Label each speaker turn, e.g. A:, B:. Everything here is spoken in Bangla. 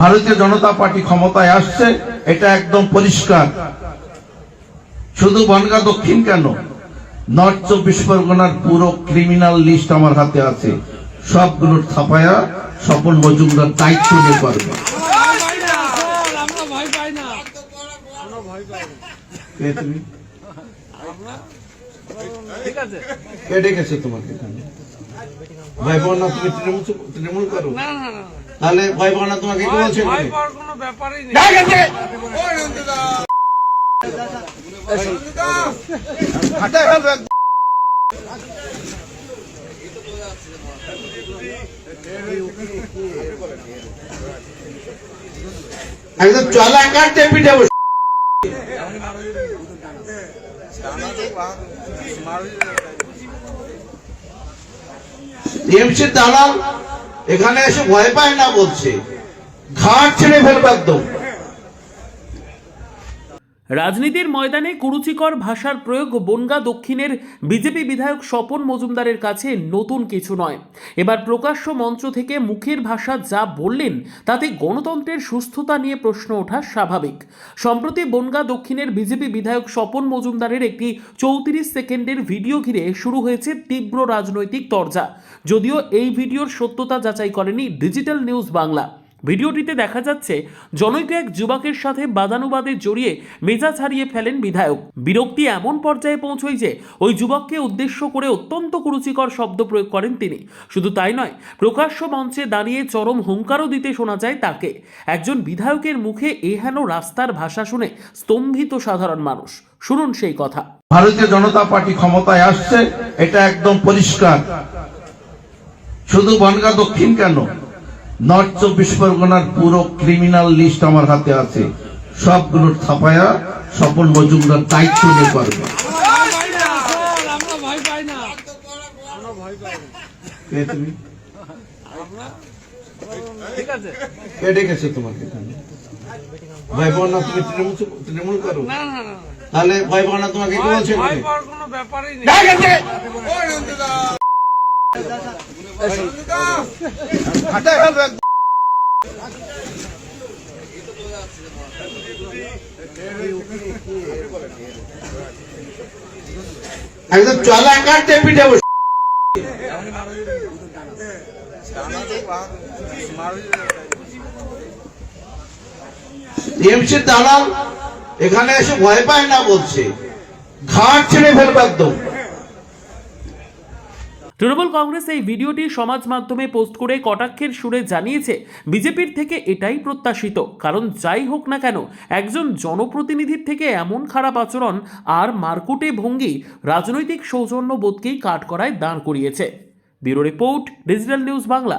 A: ভারতীয় জনতা পার্টি ক্ষমতায় আসছে, এটা একদম পরিষ্কার। শুধু বনগা দক্ষিণ কেন? নর্থ চব্বিশ পরগনার পুরো ক্রিমিনাল লিস্ট আমার হাতে আছে। সবগুলোর ছাপায়া স্বপন মজুমদার দায়িত্ব নিয়ে ডেকেছে তোমাকে? ভাই বোন তুমি তৃণমূল তৃণমূল করো?
B: না।
A: তাহলে বোন না তোমাকে কে বলছে
B: ভয় পাওয়ার কোনো ব্যাপারই নেই।
A: একদম চলা কাটতে পিঠে বসে দালাল এখানে এসে ভয় পায় না বলছে। ঘাট ছেড়ে ফেলবে একদম।
C: রাজনীতির ময়দানে কুরুচিকর ভাষার প্রয়োগ বনগা দক্ষিণের বিজেপি বিধায়ক স্বপন মজুমদারের কাছে নতুন কিছু নয়। এবার প্রকাশ্য মঞ্চ থেকে মুখের ভাষা যা বললেন, তাতে গণতন্ত্রের সুস্থতা নিয়ে প্রশ্ন ওঠা স্বাভাবিক। সম্প্রতি বনগা দক্ষিণের বিজেপি বিধায়ক স্বপন মজুমদারের একটি চৌত্রিশ সেকেন্ডের ভিডিও ঘিরে শুরু হয়েছে তীব্র রাজনৈতিক তরজা। যদিও এই ভিডিওর সত্যতা যাচাই করেনি ডিজিটাল নিউজ বাংলা। ভিডিওটিতে দেখা যাচ্ছে, জনৈক এক যুবকের সাথে বাদানুবাদে জড়িয়ে মেজাজ হারিয়ে ফেলেন বিধায়ক। বিরক্তি এমন পর্যায়ে পৌঁছয় যে, ওই যুবককে উদ্দেশ্য করে অত্যন্ত কুরুচিকর শব্দ প্রয়োগ করেন তিনি। শুধু তাই নয়, প্রকাশ্য মঞ্চে দাঁড়িয়ে চরম হুঙ্কারও দিতে শোনা যায় তাকে। একজন বিধায়কের মুখে এহেন রাস্তার ভাষা শুনে স্তম্ভিত সাধারণ মানুষ। শুনুন সেই কথা।
A: ভারতীয় জনতা পার্টি ক্ষমতায় আসছে, এটা একদম পরিষ্কার। শুধু বনগা দক্ষিণ কেন? নর্থ চব্বিশ পরগনার পুরো ক্রিমিনাল লিস্ট আমার হাতে আছে। সবগুলোর ছাপায়া স্বপন মজুমদার দায়িত্ব নিয়ে করবে। কে ডেকেছে তোমাকে? ভাই বোন তুমি তৃণমূল তৃণমূল করো।
B: না না না।
A: তাহলে ভাই বোন তোমাকে কে বলছে?
B: ভয়
A: এখানে?
B: পাওয়ার কোনো ব্যাপারই নেই।
A: একদম। চলা কাটতে পিঠে বসে দালাল এখানে এসে ভয় পায় না বলছে ঘাট ছেড়ে ফেলবে একদম
C: তৃণমূল কংগ্রেস এই ভিডিওটি সমাজ মাধ্যমে পোস্ট করে কটাক্ষের সুরে জানিয়েছে, বিজেপির থেকে এটাই প্রত্যাশিত। কারণ যাই হোক না কেন, একজন জনপ্রতিনিধির থেকে এমন খারাপ আচরণ আর মারকুটে ভঙ্গি রাজনৈতিক সৌজন্য বোধকেই কাঠ করায় দাঁড় করিয়েছে। Bureau report, digital news Bangla.